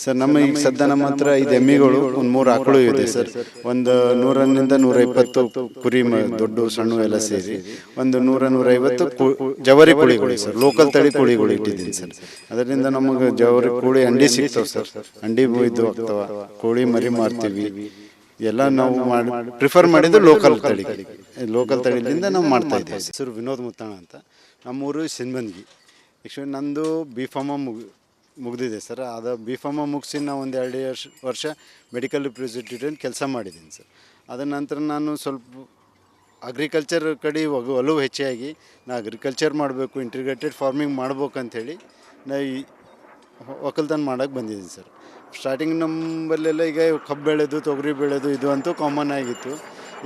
Sir, ನಮ್ಮ ಈಗ ಸದ್ಯ ನಮ್ಮ ಹತ್ರ ಐದು ಎಮ್ಮಿಗಳು, ಒಂದು ಮೂರು ಆಕಳು ಇದೆ ಸರ್. ಒಂದು ನೂರರಿಂದ ನೂರ ಇಪ್ಪತ್ತು ಕುರಿ ದೊಡ್ಡ, ಸಣ್ಣ ಎಲ್ಲ ಸೇರಿ, ಒಂದು ನೂರ ನೂರೈವತ್ತು ಜವರಿ ಕೋಳಿಗಳು ಸರ್. ಲೋಕಲ್ ತಳಿ ಕೋಳಿಗಳು ಇಟ್ಟಿದ್ದೀನಿ ಸರ್. ಅದರಿಂದ ನಮಗೆ ಜವರಿ ಕೋಳಿ ಅಂಡಿ ಸಿಗ್ತಾವೆ ಸರ್. ಅಂಡಿ ಇದು ಆಗ್ತಾವ, ಕೋಳಿ ಮರಿ ಮಾರ್ತೀವಿ. ಎಲ್ಲ ನಾವು ಮಾಡಿ ಪ್ರಿಫರ್ ಮಾಡಿದ್ದು ಲೋಕಲ್ ತಳಿ. ಲೋಕಲ್ ತಳಿಯಿಂದ ನಾವು ಮಾಡ್ತಾ ಇದ್ದೀವಿ. ಸರ್, ವಿನೋದ್ ಮುತ್ತಾಣ ಅಂತ. ನಮ್ಮೂರು ಸಿನ್ಬಂದ್ಗಿ ಆ್ಯಕ್ಚುಲಿ ನಂದು ಬಿ ಫಾರ್ಮ ಮುಗ್ ಮುಗಿದಿದೆ ಸರ್. ಅದು ಬಿ ಫಾರ್ಮ ಮುಗಿಸಿ ನಾವು ಒಂದು ಎರಡು ವರ್ಷ ವರ್ಷ ಮೆಡಿಕಲ್ ರಿಪ್ರೆಸೆಂಟೇಟಿವ್ ಕೆಲಸ ಮಾಡಿದ್ದೀನಿ ಸರ್. ಅದ ನಂತರ ನಾನು ಸ್ವಲ್ಪ ಅಗ್ರಿಕಲ್ಚರ್ ಕಡೆ ಒಲವು ಹೆಚ್ಚಾಗಿ ನಾ ಅಗ್ರಿಕಲ್ಚರ್ ಮಾಡಬೇಕು ಇಂಟಿಗ್ರೇಟೆಡ್ ಫಾರ್ಮಿಂಗ್ ಮಾಡ್ಬೇಕಂಥೇಳಿ ನಾ ಈ ಒಕ್ಕಲ್ತನ ಮಾಡೋಕ್ಕೆ ಬಂದಿದ್ದೀನಿ ಸರ್. ಸ್ಟಾರ್ಟಿಂಗ್ ನಮ್ಮಲ್ಲೆಲ್ಲ ಈಗ ಕಬ್ಬು ಬೆಳೆದು, ತೊಗರಿ ಬೆಳೆದು ಇದು ಅಂತೂ ಕಾಮನ್ ಆಗಿತ್ತು.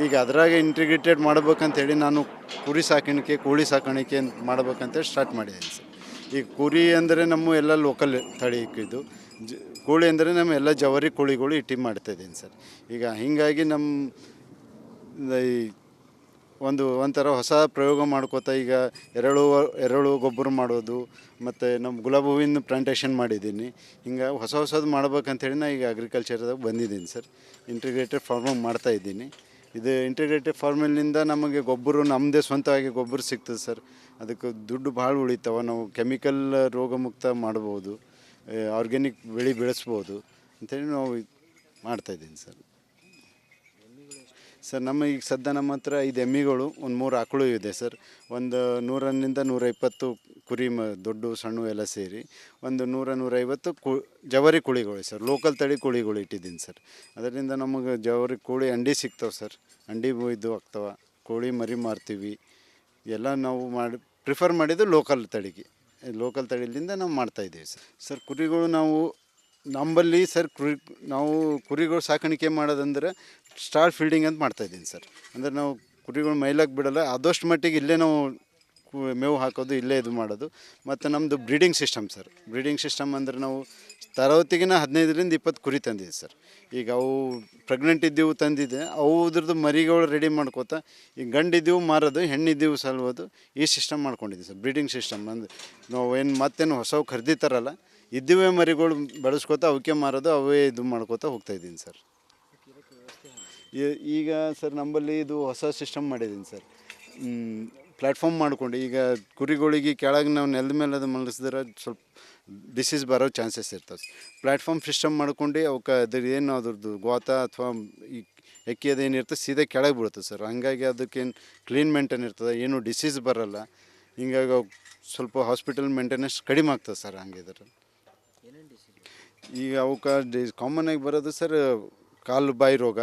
ಈಗ ಅದ್ರಾಗ ಇಂಟಿಗ್ರೇಟೆಡ್ ಮಾಡ್ಬೇಕಂತೇಳಿ ನಾನು ಕುರಿ ಸಾಕಾಣಿಕೆ, ಕೋಳಿ ಸಾಕಾಣಿಕೆ ಮಾಡ್ಬೇಕಂತೇಳಿ ಸ್ಟಾರ್ಟ್ ಮಾಡಿದ್ದೀನಿ ಸರ್. ಈಗ ಕುರಿ ಅಂದರೆ ನಮ್ಮ ಎಲ್ಲ ಲೋಕಲ್ ತಳಿ ಇದು. ಜ, ಕೋಳಿ ಅಂದರೆ ನಮ್ಮ ಎಲ್ಲ ಜವರಿ ಕೋಳಿಗಳು ಇಟ್ಟಿ ಮಾಡ್ತಾ ಇದ್ದೀನಿ ಸರ್. ಈಗ ಹೀಗಾಗಿ ನಮ್ಮ, ಈ ಒಂದು, ಒಂಥರ ಹೊಸ ಪ್ರಯೋಗ ಮಾಡ್ಕೋತಾ ಈಗ ಎರಳು ಎರಳು ಗೊಬ್ಬರ ಮಾಡೋದು, ಮತ್ತು ನಮ್ಮ ಗುಲಾಬಿ ಹೂವಿನ ಪ್ಲಾಂಟೇಷನ್ ಮಾಡಿದ್ದೀನಿ. ಹಿಂಗೆ ಹೊಸ ಹೊಸದು ಮಾಡ್ಬೇಕಂತೇಳಿ ನಾ ಈಗ ಅಗ್ರಿಕಲ್ಚರ್ದಾಗ ಬಂದಿದ್ದೀನಿ ಸರ್. ಇಂಟಿಗ್ರೇಟೆಡ್ ಫಾರ್ಮಿಂಗ್ ಮಾಡ್ತಾ ಇದ್ದೀನಿ. ಇದು ಇಂಟಿಗ್ರೇಟೆಡ್ ಫಾರ್ಮಿಂದ ನಮಗೆ ಗೊಬ್ಬರ ನಮ್ಮದೇ ಸ್ವಂತವಾಗಿ ಗೊಬ್ಬರ ಸಿಗ್ತದೆ ಸರ್. ಅದಕ್ಕೆ ದುಡ್ಡು ಭಾಳ ಉಳಿತಾವ. ನಾವು ಕೆಮಿಕಲ್ ರೋಗಮುಕ್ತ ಮಾಡ್ಬೋದು ಆರ್ಗ್ಯಾನಿಕ್ ಬೆಳೆ ಬೆಳೆಸ್ಬೋದು ಅಂತೇಳಿ ನಾವು ಮಾಡ್ತಾಯಿದ್ದೀನಿ ಸರ್. ಸರ್, ನಮ್ಮ ಈಗ ಸದ್ಯ ನಮ್ಮ ಹತ್ರ ಐದು ಎಮ್ಮಿಗಳು, ಒಂದು ಮೂರು ಆಕಳು ಇದೆ ಸರ್. ಒಂದು ನೂರರಿಂದ ನೂರ ಇಪ್ಪತ್ತು ಕುರಿ ಮ, ದೊಡ್ಡ, ಸಣ್ಣ ಎಲ್ಲ ಸೇರಿ, ಒಂದು ನೂರ ನೂರೈವತ್ತು ಕು, ಜವರಿ ಕುಳಿಗಳು ಸರ್. ಲೋಕಲ್ ತಳಿ ಕುಳಿಗಳು ಇಟ್ಟಿದ್ದೀನಿ ಸರ್. ಅದರಿಂದ ನಮಗೆ ಜವರಿ ಕೋಳಿ ಅಂಡಿ ಸಿಗ್ತಾವೆ ಸರ್. ಅಂಡಿ ಇದು ಆಗ್ತಾವೆ. ಕೋಳಿ ಮರಿ ಮಾರ್ತೀವಿ. ಎಲ್ಲ ನಾವು ಮಾಡಿ, ಪ್ರಿಫರ್ ಮಾಡಿದ್ದು ಲೋಕಲ್ ತಳಿಗೆ. ಲೋಕಲ್ ತಳಿಲಿಂದ ನಾವು ಮಾಡ್ತಾಯಿದ್ದೀವಿ ಸರ್. ಸರ್, ಕುರಿಗಳು ನಾವು, ನಂಬಲ್ಲಿ ಸರ್, ಕುರಿ, ನಾವು ಕುರಿಗಳು ಸಾಕಾಣಿಕೆ ಮಾಡೋದಂದ್ರೆ ಸ್ಟಾರ್ ಫೀಲ್ಡಿಂಗ್ ಅಂತ ಮಾಡ್ತಾಯಿದ್ದೀನಿ ಸರ್. ಅಂದರೆ ನಾವು ಕುರಿಗಳು ಮೈಲಾಗಿ ಬಿಡಲ್ಲ, ಆದಷ್ಟು ಮಟ್ಟಿಗೆ ಇಲ್ಲೇ ನಾವು ಮೇವು ಹಾಕೋದು, ಇಲ್ಲೇ ಇದು ಮಾಡೋದು. ಮತ್ತು ನಮ್ಮದು breeding system sir. Breeding system ಅಂದರೆ ನಾವು ತರವತ್ತಿಗಿನ ಹದಿನೈದರಿಂದ ಇಪ್ಪತ್ತು ಕುರಿ ತಂದಿದ್ದೀವಿ ಸರ್. ಈಗ ಅವು ಪ್ರೆಗ್ನೆಂಟ್ ಇದ್ದೀವು ತಂದಿದೆ ಅವುದ್ರದ್ದು ಮರಿಗಳು ರೆಡಿ ಮಾಡ್ಕೋತಾ, ಈಗ ಗಂಡಿದ್ದೀವು ಮಾರೋದು, ಹೆಣ್ಣಿದ್ದೀವು ಸಲ್ಬೋದು ಈ ಸಿಸ್ಟಮ್ ಮಾಡ್ಕೊಂಡಿದ್ದೀವಿ ಸರ್. ಬ್ರೀಡಿಂಗ್ ಸಿಸ್ಟಮ್ ಅಂದ್ರೆ ನಾವು ಏನು ಮತ್ತೇನು ಹೊಸವು ಖರೀದಿತಾರಲ್ಲ, ಇದ್ದೀವೇ ಮರಿಗಳು ಬೆಳೆಸ್ಕೋತಾ, ಅವಕ್ಕೆ ಮಾರೋದು, ಅವೇ ಇದು ಮಾಡ್ಕೋತಾ ಹೋಗ್ತಾ ಇದ್ದೀನಿ ಸರ್. ಈಗ ಸರ್ ನಂಬಲ್ಲಿ ಇದು ಹೊಸ ಸಿಸ್ಟಮ್ ಮಾಡಿದ್ದೀನಿ ಸರ್. ಪ್ಲ್ಯಾಟ್ಫಾರ್ಮ್ ಮಾಡಿಕೊಂಡು ಈಗ ಕುರಿಗಳಿಗೆ ಕೆಳಗೆ ನಾವು ನೆಲದ ಮೇಲೆ ಅದು ಮಲಗಿಸಿದ್ರೆ ಸ್ವಲ್ಪ ಡಿಸೀಸ್ ಬರೋ ಚಾನ್ಸಸ್ ಇರ್ತವೆ. ಪ್ಲ್ಯಾಟ್ಫಾರ್ಮ್ ಸಿಸ್ಟಮ್ ಮಾಡ್ಕೊಂಡು ಅವಕ್ಕೆ ಅದ್ರ ಏನು ಅದ್ರದ್ದು ಗೋತ ಅಥವಾ ಈ ಎಕ್ಕಿ ಅದೇನಿರ್ತದೆ ಸೀದಾ ಕೆಳಗೆ ಬೀಳುತ್ತೆ ಸರ್. ಹಂಗಾಗಿ ಅದಕ್ಕೇನು ಕ್ಲೀನ್ ಮೇಂಟೈನ್ ಇರ್ತದೆ. ಏನು ಡಿಸೀಸ್ ಬರಲ್ಲ. ಹಿಂಗಾಗಿ ಅವು ಸ್ವಲ್ಪ ಹಾಸ್ಪಿಟಲ್ ಮೇಂಟೆನೆನ್ಸ್ ಕಡಿಮೆ ಆಗ್ತದೆ ಸರ್ ಹಂಗಿದ್ರೆ ಈಗ ಅವಕ್ಕೆ ಡಿ ಕಾಮನ್ ಆಗಿ ಬರೋದು ಸರ್ ಕಾಲು ಬಾಯಿ ರೋಗ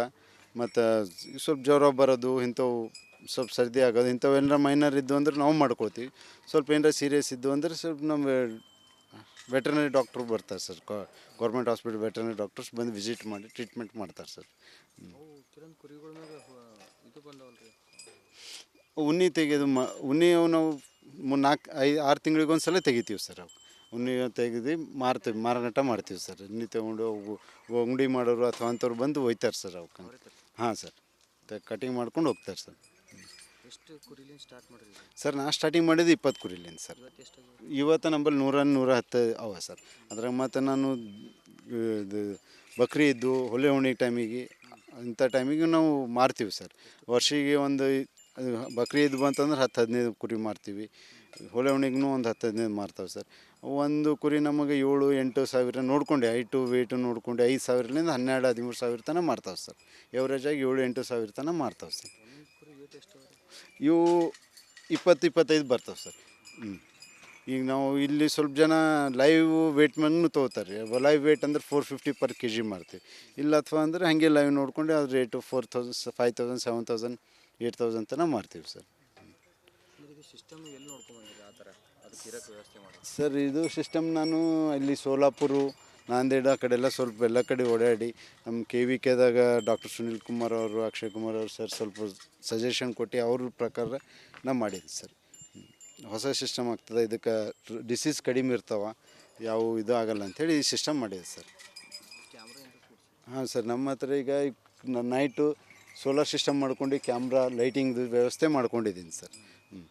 ಮತ್ತು ಸ್ವಲ್ಪ ಜ್ವರ ಬರೋದು ಇಂಥವು ಸ್ವಲ್ಪ ಸರ್ದಿ ಆಗೋದು ಇಂಥವು ಏನಾರ ಮೈನರ್ ಇದ್ದು ಅಂದ್ರೆ ನಾವು ಮಾಡ್ಕೊಳ್ತೀವಿ. ಸ್ವಲ್ಪ ಏನಾರ ಸೀರಿಯಸ್ ಇದ್ದು ಅಂದ್ರೆ ಸ್ವಲ್ಪ ನಮ್ಮ ವೆಟರ್ನರಿ ಡಾಕ್ಟ್ರು ಬರ್ತಾರೆ sir. Government hospital veterinary doctors ಬಂದು ವಿಸಿಟ್ ಮಾಡಿ ಟ್ರೀಟ್ಮೆಂಟ್ ಮಾಡ್ತಾರೆ ಸರ್. ಉನ್ನಿ ತೆಗೆದು ಮ ಉನ್ನಿ ಅವು ನಾವು ಮು- ನಾಲ್ಕು ಐದು ಆರು ತಿಂಗಳಿಗೆ ಒಂದು ಸಲ ತೆಗಿತೀವಿ ಸರ್ ಅವು. ಉನ್ನಿ ತೆಗೆದು ಮಾರ್ತೀವಿ ಮಾರಾಟ ಮಾಡ್ತೀವಿ ಸರ್. ಉನ್ನಿ ತಗೊಂಡು ಅವು ಅಂಗಡಿ ಮಾಡೋರು ಅಥವಾ ಅಂಥವ್ರು ಬಂದು ಒಯ್ತಾರೆ ಸರ್ ಅವಕ್ಕೆ ಹಾಂ ಸರ್. ಕಟಿಂಗ್ ಮಾಡ್ಕೊಂಡು ಹೋಗ್ತಾರೆ ಸರ್. ಎಷ್ಟು ಕುರಿಲಿಂದ ಸ್ಟಾರ್ಟ್ ಮಾಡಿದ್ರಿ? ಸರ್ ನಾ ಸ್ಟಾರ್ಟಿಂಗ್ ಮಾಡಿದ್ದು ಇಪ್ಪತ್ತು ಕುರಿಲಿಂದ ಸರ್. ಇವತ್ತು ನಂಬಲ್ಲಿ ನೂರ ನೂರ ಹತ್ತು ಅವ ಸರ್. ಅದ್ರಾಗ ಮತ್ತು ನಾನು ಇದು ಬಕ್ರಿ ಇದ್ದು ಹೊಲೆ ಹುಣ್ಣಿ ಟೈಮಿಗೆ ಇಂಥ ಟೈಮಿಗೆ ನಾವು ಮಾರ್ತೀವಿ ಸರ್. ವರ್ಷಿಗೆ ಒಂದು ಬಕ್ರಿ ಇದ್ದು ಬಂತಂದ್ರೆ ಹತ್ತು ಹದಿನೈದು ಕುರಿ ಮಾರ್ತೀವಿ. ಹೊಲೆ ಹುಣ್ಣಿಗೂ ಒಂದು ಹತ್ತು ಹದಿನೈದು ಮಾರ್ತವೆ ಸರ್. ಒಂದು ಕುರಿ ನಮಗೆ ಏಳು, ಎಂಟು ಸಾವಿರ ನೋಡ್ಕೊಂಡು ಹೈಟು ವೇಟು ನೋಡ್ಕೊಂಡು, ಐದು ಸಾವಿರದಿಂದ ಹನ್ನೆರಡು, ಹದಿಮೂರು ಸಾವಿರ ತನಕ ಮಾರ್ತಾವೆ ಸರ್. ಎವ್ರೇಜಾಗಿ ಏಳು, ಎಂಟು ಸಾವಿರ ತನಕ ಮಾರ್ತಾವೆ ಸರ್. ಇವು ಇಪ್ಪತ್ತು, ಇಪ್ಪತ್ತೈದು ಬರ್ತಾವೆ ಸರ್. ಹ್ಞೂ ಈಗ ನಾವು ಇಲ್ಲಿ ಸ್ವಲ್ಪ ಜನ ಲೈವ್ ವೇಟ್ ಮೇಲೆ ತೊಗೋತಾರೆ. ಲೈವ್ ವೇಟ್ ಅಂದ್ರೆ four fifty per K G ಮಾಡ್ತೀವಿ ಇಲ್ಲ ಅಥವಾ ಅಂದರೆ ಹಾಗೆ ಲೈವ್ ನೋಡ್ಕೊಂಡು ಅದು rate four thousand five thousand seven thousand eight thousand ತನಕ ಮಾರ್ತೀವಿ ಸರ್. ಅಂದ್ರೆ ಸಿಸ್ಟಮ್ ಎಲ್ಲಿ ನೋಡ್ಕೊಂಡ್ಬಂದಿದೆ ಆ ಥರ ಅದಕ್ಕೆ ಇರೋಕ್ಕೆ ವ್ಯವಸ್ಥೆ ಮಾಡಿ ಸರ್ ಇದು ಸಿಸ್ಟಮ್ ನಾನು ಇಲ್ಲಿ ಸೋಲಾಪುರ ನಾಂದೇಡ ಆ ಕಡೆ ಎಲ್ಲ ಸ್ವಲ್ಪ ಎಲ್ಲ ಕಡೆ ಓಡಾಡಿ ನಮ್ಮ ಕೆ ವಿ ಕೆದಾಗ ಡಾಕ್ಟರ್ ಸುನಿಲ್ ಕುಮಾರ್ ಅವರು ಅಕ್ಷಯ್ ಕುಮಾರ್ ಅವರು ಸರ್ ಸ್ವಲ್ಪ ಸಜೆಷನ್ ಕೊಟ್ಟು ಅವ್ರ ಪ್ರಕಾರ ನಾ ಮಾಡಿದ್ದೆ ಸರ್. ಹೊಸ ಸಿಸ್ಟಮ್ ಆಗ್ತದೆ ಇದಕ್ಕೆ ಡಿಸೀಸ್ ಕಡಿಮೆ ಇರ್ತಾವ ಯಾವ ಇದು ಆಗಲ್ಲ ಅಂಥೇಳಿ ಈ ಸಿಸ್ಟಮ್ ಮಾಡಿದೆ ಸರ್. ಹಾಂ ಸರ್ ನಮ್ಮ ಹತ್ರ ಈಗ ನೈಟು ಸೋಲಾರ್ ಸಿಸ್ಟಮ್ ಮಾಡ್ಕೊಂಡು ಕ್ಯಾಮ್ರಾ ಲೈಟಿಂಗ್ದು ವ್ಯವಸ್ಥೆ ಮಾಡ್ಕೊಂಡಿದ್ದೀನಿ ಸರ್. ಹ್ಞೂ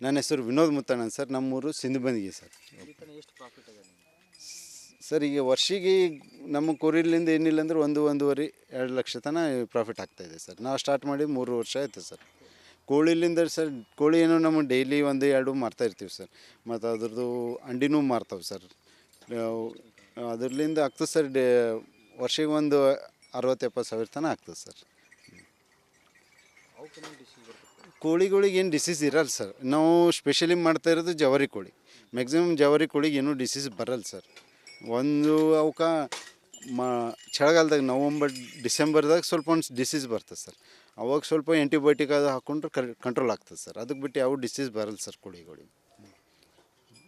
ನನ್ನ ಹೆಸರು ವಿನೋದ್ ಮುತ್ತಣ್ಣ ಸರ್ ನಮ್ಮೂರು ಸಿಂಧುಬಂದಿಗೆ ಸರ್. ಎಷ್ಟು ಪ್ರಾಫಿಟ್ ಇದೆ ನಿಮ್ಗೆ? ಸರ್ ಈಗ ವರ್ಷಿಗೆ ನಮ್ಮ ಕುರಿಲಿಂದ ಏನಿಲ್ಲ ಅಂದ್ರೆ ಒಂದು ಒಂದೂವರೆ ಎರಡು ಲಕ್ಷ ತನ ಪ್ರಾಫಿಟ್ ಆಗ್ತಾಯಿದೆ ಸರ್. ನಾವು ಸ್ಟಾರ್ಟ್ ಮಾಡಿ ಮೂರು ವರ್ಷ ಆಯಿತು ಸರ್. ಕೋಳಿಲಿಂದ ಸರ್ ಕೋಳಿ ಏನೋ ನಮ್ಮ ಡೈಲಿ ಒಂದು ಎರಡು ಮಾರ್ತಾ ಇರ್ತೀವಿ ಸರ್. ಮತ್ತು ಅದ್ರದ್ದು ಅಂಡಿನೂ ಮಾರ್ತಾವೆ ಸರ್. ಅದರ್ಲಿಂದ ಆಗ್ತದೆ ಸರ್ ಡೇ ವರ್ಷಿಗೆ ಒಂದು ಅರವತ್ತು ಎಪ್ಪತ್ತು ಸಾವಿರ ತನಕ ಆಗ್ತದೆ ಸರ್. ಕೋಳಿಗಳಿಗೆ ಏನು ಡಿಸೀಸ್ ಇರಲ್ಲ ಸರ್ ನಾವು ಸ್ಪೆಷಲಿ ಮಾಡ್ತಾ ಇರೋದು ಜವಾರಿ ಕೋಳಿ. ಮ್ಯಾಕ್ಸಿಮಮ್ ಜವಾರಿ ಕೋಳಿಗೆ ಏನೂ ಡಿಸೀಸ್ ಬರಲ್ಲ ಸರ್ ಒಂದು ಅವಕ್ಕೆ ಮ, ಚಳಿಗಾಲದಾಗ ನವಂಬರ್ ಡಿಸೆಂಬರ್ದಾಗ ಸ್ವಲ್ಪ ಒಂದು ಡಿಸೀಸ್ ಬರ್ತದೆ ಸರ್ ಅವಾಗ ಸ್ವಲ್ಪ ಆ್ಯಂಟಿಬಯೋಟಿಕ್ ಅದು ಹಾಕ್ಕೊಂಡ್ರೆ ಕರ್ ಕಂಟ್ರೋಲ್ ಆಗ್ತದೆ ಸರ್ ಅದಕ್ಕೆ ಬಿಟ್ಟು ಯಾವ ಡಿಸೀಸ್ ಬರಲ್ಲ ಸರ್ ಕೋಳಿಗಳಿಗೆ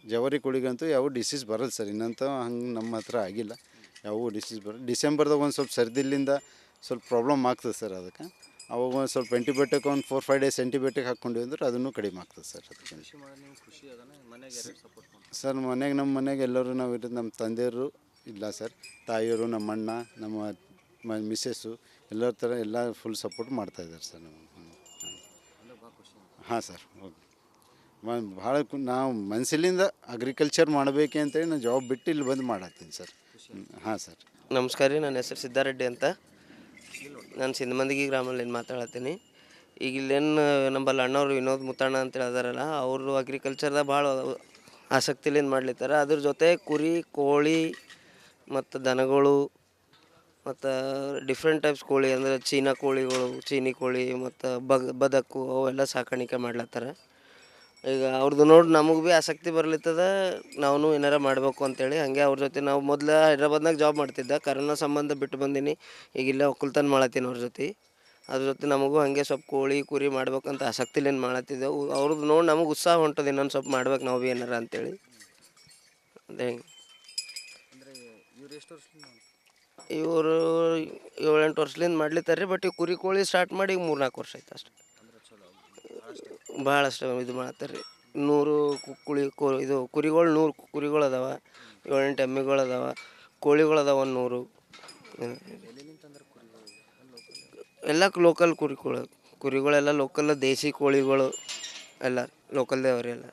ಜವಾರಿ ಕೋಳಿಗಂತೂ ಯಾವ ಡಿಸೀಸ್ ಬರಲ್ಲ ಸರ್ ಇನ್ನಂತ ಹಂಗೆ ನಮ್ಮ ಹತ್ರ ಆಗಿಲ್ಲ. ಯಾವ ಡಿಸೀಸ್ ಬರಲ್ಲ. ಡಿಸೆಂಬರ್ದಾಗ ಒಂದು ಸ್ವಲ್ಪ ಸರ್ದಿಲಿಂದ ಸ್ವಲ್ಪ ಪ್ರಾಬ್ಲಮ್ ಆಗ್ತದೆ ಸರ್ ಅದಕ್ಕೆ. ಅವಾಗ ಒಂದು ಸ್ವಲ್ಪ ಆ್ಯಂಟಿಬಯೋಟಿಕ್ ಒಂದು ಫೋರ್ ಫೈವ್ ಡೇಸ್ ಆ್ಯಂಟಿಬಯೋಟಿಕ್ ಹಾಕ್ಕೊಂಡಿವಿ ಅಂದ್ರೆ ಅದನ್ನು ಕಡಿಮೆ ಆಗ್ತದೆ ಸರ್ ಸರ್ ಮನೆಗೆ ನಮ್ಮ ಮನೆಗೆ ಎಲ್ಲರೂ ನಾವು ಇರೋದು ನಮ್ಮ ತಂದೆಯವರು ಇಲ್ಲ ಸರ್. ತಾಯಿಯವರು ನಮ್ಮ ಅಣ್ಣ ನಮ್ಮ ಮ ಮಿಸ್ಸಸ್ಸು ಎಲ್ಲರ ಥರ ಎಲ್ಲ ಫುಲ್ ಸಪೋರ್ಟ್ ಮಾಡ್ತಾ ಇದ್ದಾರೆ ಸರ್ ನಮ್ಮ ಹಾಂ ಸರ್ ಓಕೆ ಭಾಳ ಕು- ನಾವು ಮನಸ್ಸಿಲಿಂದ ಅಗ್ರಿಕಲ್ಚರ್ ಮಾಡಬೇಕೆ ಅಂತೇಳಿ ನಾನು ಜಾಬ್ ಬಿಟ್ಟು ಇಲ್ಲಿ ಬಂದು ಮಾಡತ್ತೀನಿ ಸರ್. ಹಾಂ ಸರ್. ನಮಸ್ಕಾರ ರೀ ನನ್ನ ಹೆಸರು ಸಿದ್ದಾರೆಡ್ಡಿ ಅಂತ. ನಾನು ಸಿಂಧಮಂದಿಗೆ ಗ್ರಾಮಲ್ಲಿ ಮಾತಾಡತ್ತೀನಿ. ಈಗ ಇಲ್ಲೇನು ನಂಬಲ್ಲಿ ಅಣ್ಣವ್ರು ವಿನೋದ್ ಮುತ್ತಣ್ಣ ಅಂತ ಅದಾರಲ್ಲ, ಅವರು ಅಗ್ರಿಕಲ್ಚರ್ದಾಗ ಭಾಳ ಆಸಕ್ತಿಲಿಂದ ಮಾಡ್ಲಿತ್ತಾರೆ, ಅದ್ರ ಜೊತೆ ಕುರಿ, ಕೋಳಿ ಮತ್ತು ದನಗಳು ಮತ್ತು ಡಿಫ್ರೆಂಟ್ ಟೈಪ್ಸ್ ಕೋಳಿ ಅಂದರೆ ಚೀನಾ ಕೋಳಿಗಳು, ಚೀನಿ ಕೋಳಿ ಮತ್ತು ಬಗ್ ಬದಕು ಅವೆಲ್ಲ ಸಾಕಾಣಿಕೆ ಮಾಡ್ಲತ್ತಾರ. ಈಗ ಅವ್ರದ್ದು ನೋಡಿ ನಮಗೆ ಭೀ ಆಸಕ್ತಿ ಬರ್ಲಿತ್ತದ ನಾವು ಏನಾರ ಮಾಡಬೇಕು ಅಂತೇಳಿ. ಹಾಗೆ ಅವ್ರ ಜೊತೆ ನಾವು ಮೊದಲು ಹೈದ್ರಾಬಾದ್ನಾಗ ಜಾಬ್ ಮಾಡ್ತಿದ್ದೆ. ಕರೋನಾ ಸಂಬಂಧ ಬಿಟ್ಟು ಬಂದೀನಿ. ಈಗ ಇಲ್ಲೇ ಒಕ್ಕಲ್ತನ ಮಾಡತ್ತೀನಿ ಅವ್ರ ಜೊತೆ. ಅದ್ರ ಜೊತೆ ನಮಗೂ ಹಾಗೆ ಸ್ವಲ್ಪ ಕೋಳಿ ಕುರಿ ಮಾಡ್ಬೇಕಂತ ಆಸಕ್ತಿಲೇನು ಮಾಡತ್ತಿದ್ದೆವು ಅವ್ರದ್ದು ನೋಡಿ ನಮಗೆ ಉತ್ಸಾಹ ಹೊಂಟದ ಇನ್ನೊಂದು ಸ್ವಲ್ಪ ಮಾಡ್ಬೇಕು ನಾವು ಭೀ ಏನಾರ ಅಂತೇಳಿ. ಅದೇ ಹಿಂಗೆ. ಇವ್ರು ಏಳೆಂಟು ವರ್ಷದಿಂದ ಮಾಡ್ಲಿತ್ತಾರೆ ಬಟ್ ಈ ಕುರಿ ಕೋಳಿ ಸ್ಟಾರ್ಟ್ ಮಾಡಿ ಈಗ ಮೂರು ನಾಲ್ಕು ವರ್ಷ ಆಯ್ತು ಅಷ್ಟೇ. ಭಾಳಷ್ಟು ಇದು ಮಾಡ್ತಾರೆ. ರೀ ನೂರು ಕುಳಿ, ಕು, ಇದು ಕುರಿಗಳು ನೂರು ಕುರಿಗಳು ಅದಾವ. ಏಳೆಂಟು ಎಮ್ಮೆಗಳು ಅದಾವ. ಕೋಳಿಗಳು ಅದಾವ ಒಂದು ನೂರು. ಎಲ್ಲ ಲೋಕಲ್ ಕುರಿಗಳು, ಕುರಿಗಳೆಲ್ಲ ಲೋಕಲ್ ದೇಸಿ ಕೋಳಿಗಳು ಎಲ್ಲ ಲೋಕಲ್ ದೇವ್ರಿ ಎಲ್ಲ.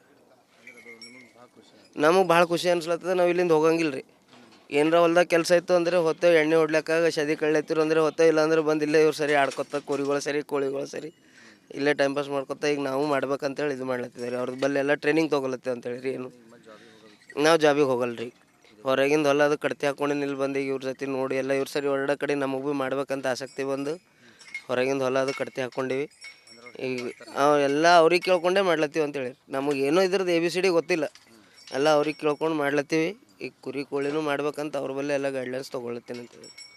ನಮಗೆ ಭಾಳ ಖುಷಿ ಅನ್ಸ್ಲತ್ತದ, ನಾವು ಇಲ್ಲಿಂದ ಹೋಗಂಗಿಲ್ಲ ರೀ ಏನರ ಹೊಲ್ದಾಗ ಕೆಲಸ ಇತ್ತು ಅಂದರೆ ಹೊತ್ತೆ ಎಣ್ಣೆ ಹೊಡ್ಲಿಕ್ಕಾಗ, ಸದಿ ಕಳ್ಳೆತ್ತಿರು ಅಂದರೆ ಹೊತ್ತೆ ಇಲ್ಲ ಅಂದ್ರೆ ಬಂದು ಇಲ್ಲೇ ಇವ್ರು ಸರಿ ಆಡ್ಕೊತ ಕುರಿಗಳು ಸರಿ, ಕೋಳಿಗಳು ಸರಿ. ಇಲ್ಲೇ ಟೈಮ್ ಪಾಸ್ ಮಾಡ್ಕೊತ ಈಗ ನಾವು ಮಾಡ್ಬೇಕಂತೇಳಿ ಇದು ಮಾಡ್ಲತ್ತಿದ್ದಾರೆ ಅವ್ರದ್ದು ಬಲ್ಲಿ ಎಲ್ಲ ಟ್ರೈನಿಂಗ್ ತೊಗೊಳತ್ತೆ ಅಂತೇಳಿ ರೀ ಏನು. ನಾವು ಜಾಬಿಗೆ ಹೋಗಲ್ಲ ರೀ ಹೊರಗಿಂದ ಹೊಲ ಅದು ಕಡ್ತಿ ಹಾಕೊಂಡು ಇಲ್ಲಿ ಬಂದು ಈಗ ಇವ್ರ ಜೊತೆ ನೋಡಿ ಎಲ್ಲ ಇವ್ರ ಸರಿ ಹೊರಡ ಕಡೆ ನಮಗೆ ಭೀ ಮಾಡ್ಬೇಕಂತ ಆಸಕ್ತಿ ಬಂದು ಹೊರಗಿಂದ ಹೊಲ ಅದು ಕಡ್ತಿ ಹಾಕ್ಕೊಂಡಿವಿ ಈಗ ಎಲ್ಲ ಅವ್ರಿಗೆ ಕೇಳ್ಕೊಂಡೇ ಮಾಡ್ಲತ್ತೀವಿ ಅಂತೇಳಿ. ನಮಗೆ ಏನೂ ಇದ್ರದ್ದು ಎ ಬಿ ಸಿ ಡಿ ಗೊತ್ತಿಲ್ಲ. ಎಲ್ಲ ಅವ್ರಿಗೆ ಕೇಳ್ಕೊಂಡು ಮಾಡ್ಲತ್ತೀವಿ. ಈಗ ಕುರಿ ಕೋಳಿನೂ ಮಾಡ್ಬೇಕಂತ ಅವ್ರ ಬಲ್ಲಿ ಎಲ್ಲ ಗೈಡ್ಲೈನ್ಸ್ ತೊಗೊಳತ್ತೀನಿ ಅಂತೇಳಿ